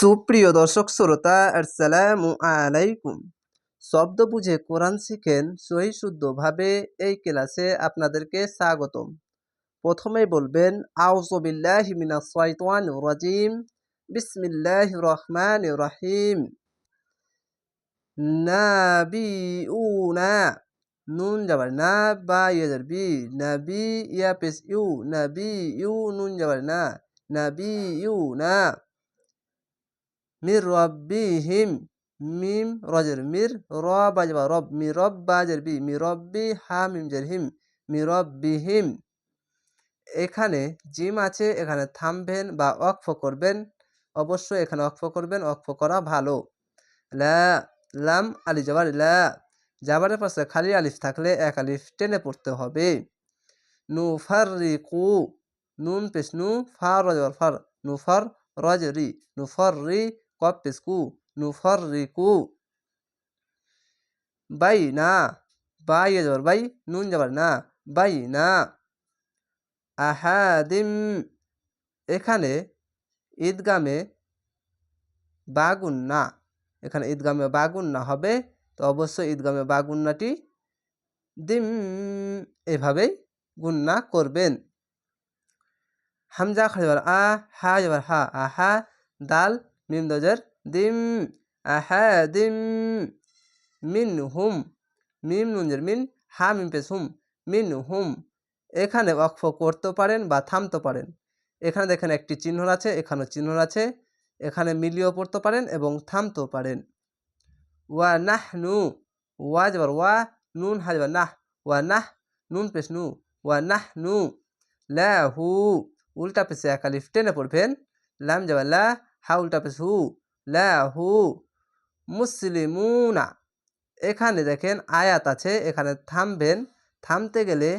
সুপ্রিয় দর্শক শ্রোতা, আসসালামু আলাইকুম। শব্দ বুঝে কোরআন শিখেন সহি শুদ্ধভাবে এই ক্লাসে আপনাদেরকে স্বাগতম। প্রথমে বলবেন আউজবিল্লাহি মিনাশ শাইতানির রাজিম। বিসমিল্লাহির রহমানির রহিম। নাবিউনা, নুন যাবার না, বা ইয়াজার বি নাবি ইয়া পেস ইউ নাবি ইউ নুন যাবার না নাবি ইউ না মির রব্বিহিম মিম রজের, মির র বাজবা রব মি রব বাজের বি মি রব্বি হা মিম জের হিম মি রব্বিহিম। এখানে জিম আছে, এখানে থামবেন বা অক্ফ করবেন, অবশ্যই এখানে অক্ফ করবেন অক্ফ করা ভালো। লা, লাম, আলি যাবার লা যাবারের পাশে খালি আলিফ থাকলে এক আলিফ টেনে পড়তে হবে। নু ফার রি কু, নুন পেশ নু ফার রজর ফার, নু ফার রজ রি, নু ফর রি কপ পেশ কু নু ফর কু বাই না বাই যাবার বাই নুন যাবার না বাই না আহাদিম এখানে ঈদগামে বাগুন না এখানে ঈদগামে বাগুন না হবে। তো অবশ্যই ঈদগামে বাগুন্নাটি দিম। এভাবেই গুন্না করবেন। হামজা খাবার আ, হা যাবার হা আহা দাল মিম দজর দিম আহা দিম মিন হুম, মিম নুনজের মিন হা মিম পেস হুম, মিন হুম। এখানে অক্ষ করতে পারেন বা থামতে পারেন। এখানে দেখেন একটি চিহ্ন আছে, এখানেও চিহ্ন আছে। এখানে মিলিয়েও পড়তে পারেন এবং থামতেও পারেন। ওয়া নাহ নু ওয়া যাবার ওয়া নুন হাজবার নাহ, ওয়া নাহ, নুন পেস নু, ওয়া নাহ নু, লা হু, উল্টা পেশে একালিফ টেনে পড়বেন, লাম যাবার লা হা উল্টা পেশ হু, লা হু, মুসলিমুনা। এখানে দেখেন আয়াত আছে, এখানে থামবেন। থামতে গেলে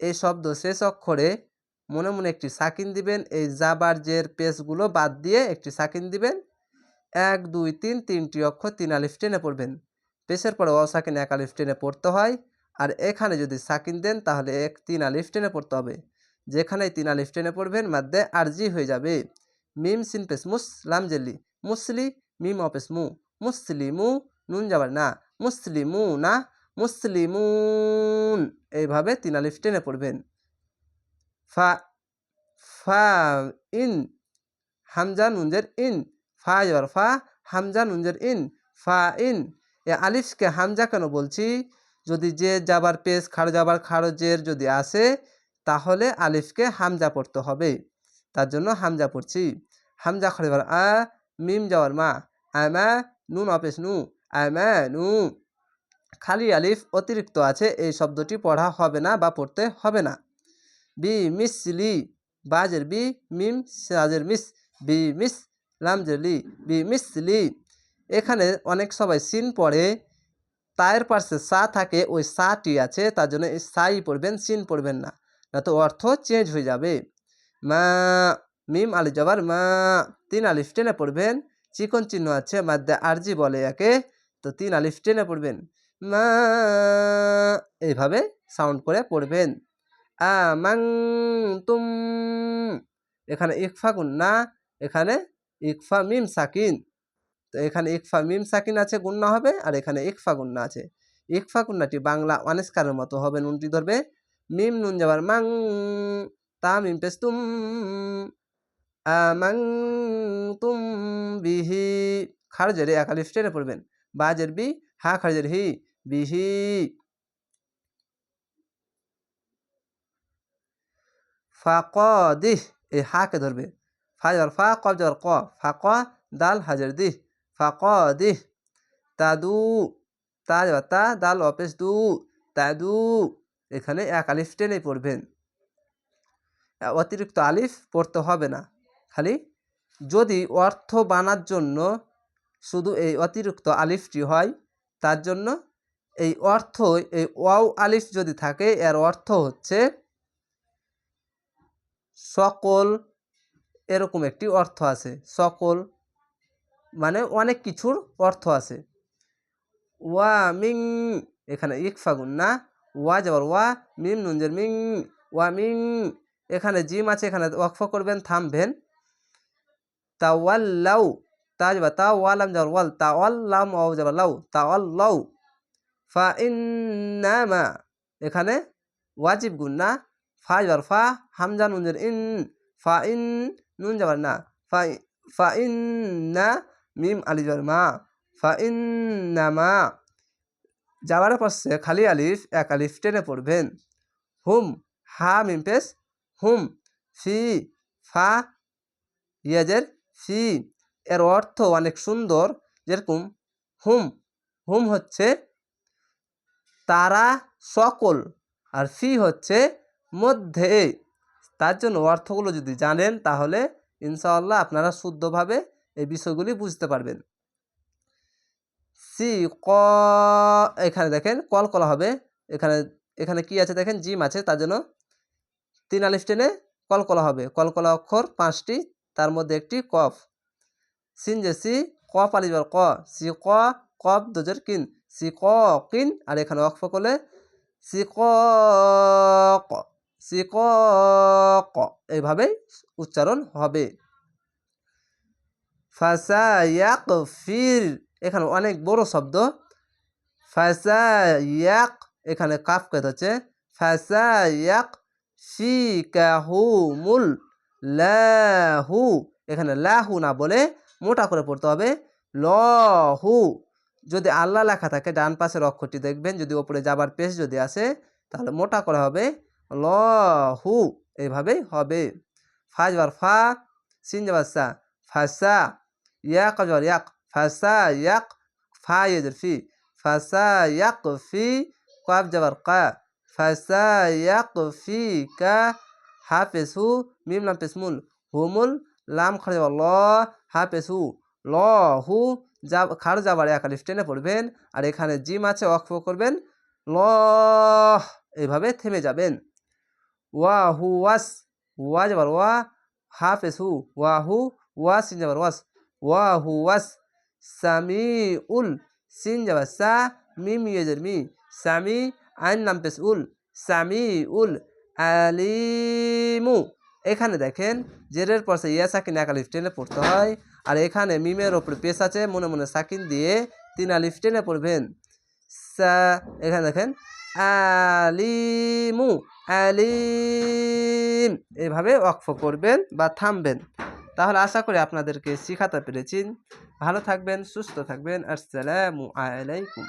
এই শব্দ শেষ অক্ষরে মনে মনে একটি সাকিন দিবেন, এই জাবার জের পেসগুলো বাদ দিয়ে একটি সাকিন দিবেন। এক, দুই, তিন, তিনটি অক্ষর তিন আলিফ টেনে পড়বেন। পেশের পরে অসাকিন এক আলিফ টেনে পড়তে হয়। আর এখানে যদি সাকিন দেন, তাহলে এক, তিন আলিফ টেনে পড়তে হবে। যেখানে তিন আলিফ টেনে পড়বেন, মাদ্দে আরজি হয়ে যাবে। মিম সিন পেস মুসলাম জেলি মুসলি মিম অপেস মু মুসলিমু নুন যাবার না মুসলিমু না মুসলিমুন এইভাবে তিন আলিফ টেনে পড়বেন। ফা ফা ইন, হামজা নুনজের ইন, ফা যাবার ফা, হামজা নুনজের ইন, ফা ইন। এ আলিফকে হামজা কেন বলছি? যদি যে যাবার পেস খাড়ো যাবার খাড়জের যদি আসে, তাহলে আলিফকে হামজা পড়তে হবে। তার জন্য হামজা পড়ছি। হামজা খাড়িবার আ, মিম যাওয়ার মা আমা নুন অপেস নু আমা নু। খালি আলিফ, অতিরিক্ত আছে, এই শব্দটি পড়া হবে না বা পড়তে হবে না। বি, মিস লি, বাজের বি, মিম সাজের মিস, বি, মিস লামজের লি, বি, মিস লি। এখানে অনেক সবাই সিন পড়ে, তায়ের পাশে সা থাকে, ওই সাটি আছে, তার জন্য সাই পড়বেন, সিন পড়বেন না। না তো অর্থ চেঞ্জ হয়ে যাবে। মা, মিম আলি জবার মা, তিন আলিফ টেনে পড়বেন, চিকন চিহ্ন আছে মাদ্দে আরজি বলে একে, তো তিন আলিফ টেনে পড়বেন। মা, এইভাবে সাউন্ড করে পড়বেন। আমাং তুম এখানে ইকফা গুন্না এখানে ইকফা মিম সাকিন। তো এখানে ইকফা মিম সাকিন আছে গুন্না হবে, আর এখানে ইকফা গুন্না আছে। ইকফা গুন্নাটি বাংলা অনেস্কারের মতো হবে, নুনটি ধরবে। মিম নুন যাবার মাং তা মিম পেস তুম আমাং তুম বিহি খারজের একালিফ টেনে পড়বেন বাজের বি হা খারজের হি বিহি ফাকদিহ এই হাকে ধরবে ফা যাবার ফা কব যাবার ক ফাক দাল হাজার দিহ ফাকদিহ তাদু তা তা দাল অপেস দু তাদু এখানে এক আলিফ টেনে পড়বেন অতিরিক্ত আলিফ পড়তে হবে না। খালি যদি অর্থ বানার জন্য শুধু এই অতিরিক্ত আলিফটি হয়, তার জন্য এই অর্থ, এই ওয়াও আলিফ যদি থাকে, এর অর্থ হচ্ছে সকল এরকম একটি অর্থ আছে। সকল মানে অনেক কিছুর অর্থ আছে। ওয়া মিং, এখানে ইকফাগুন না। ওয়া যাবার ওয়া, মিম নুনজের মিং, ওয়া মিং। এখানে জিম আছে, এখানে ওয়াকফ করবেন, থামবেন। তাওয়াল্লাউ তা যাবার তা ওয়ালাম যাবার ওয়াল তা ওয়াল লাম ওয়াও যাবার লাউ তা ওয়াল লাউ ফা ইন্নামা, এখানে ওয়াজিব গুন্না ফা যাবার ফা হামজা নুনজের ইন, ফা ইন, নুন যাবার না। ফা ফা ইন্না, মিম আলি যাবার মা। ফা ইন্নামা যাওয়ার পাশে খালি আলিফ, এক আলিফ টেনে পড়বেন। হুম, হা, মিম, পেশ হুম ফি ফা, ইয়াজের ফি এর অর্থ অনেক সুন্দর, যেরকম হুম হুম হচ্ছে তারা সকল, আর ফি হচ্ছে মধ্যে। তার জন্য অর্থগুলো যদি জানেন, তাহলে ইনশাআল্লাহ আপনারা শুদ্ধভাবে এই বিষয়গুলি বুঝতে পারবেন। সি, ক, এখানে দেখেন, কল কলা হবে। এখানে এখানে কি আছে দেখেন? জিম আছে, তার জন্য তিন আলিফ টেনে কলকলা হবে। কলকলা অক্ষর পাঁচটি, তার মধ্যে একটি কফ। সিন যে সি, ক পালিবার ক। সি ক, কফ দোজের কিন। সি ক, কিন, আর এখানে অক্ষ করলে সি ক সি ক ক। এইভাবেই উচ্চারণ হবে। ফাসা ইয়াক ফির এখানে অনেক বড় শব্দ। ফাসা ইয়াক এখানে কাফ কেত হচ্ছে ফাসা ইয়াক ফি কাহুমুল লাহু। এখানে লাহু না বলে মোটা করে পড়তে হবে। লহু। যদি আল্লাহ লেখা থাকে, ডান পাশের অক্ষরটি দেখবেন, যদি ওপরে যাবার পেশ যদি আসে, তাহলে মোটা করা হবে। লহু। এইভাবেই হবে। ফাজ বার ফা, সিন যাবার সা ফাসা ইয়াক যাবার ইয়াক ফাসা ইয়াক, ফা ইয়েজের ফি ফাসা ইয়াক ফি কাব যাবার কা। ফাসা ইয়াক ফি কা হাফেজ হু মিম লাম পেসমুল হুমুল লাম যাবার ল হাফেজ হু ল হু যা খাড় যাবার এক আলিফ টেনে পড়বেন আর এখানে জিম আছে অক্ষ করবেন। ল এইভাবে থেমে যাবেন। ওয়া হু ওয়াস, ওয়া যাবার ওয়া হাফেজ হু ওয়া হু ওয়া সিন যাবার ওয়াস, ওয়া হু ওয়াস সামি উল সিন যাবার সা, মিম ইয়েজের মি, সামি আইন নাম পেস উল সামি উল আলিমু। এখানে দেখেন, জেরের পর সে ইয়া সাকিন এক আলিফ টেনে পড়তে হয়। আর এখানে মিমের ওপরে পেশ আছে, মনে মনে সাকিন দিয়ে তিন আলিফ টেনে পড়বেন। সা, এখানে দেখেন, আলিমু আলিম। এভাবে অক্ফ করবেন বা থামবেন। তাহলে আশা করি আপনাদেরকে শিখাতে পেরেছি। ভালো থাকবেন, সুস্থ থাকবেন। আসসালামু আলাইকুম।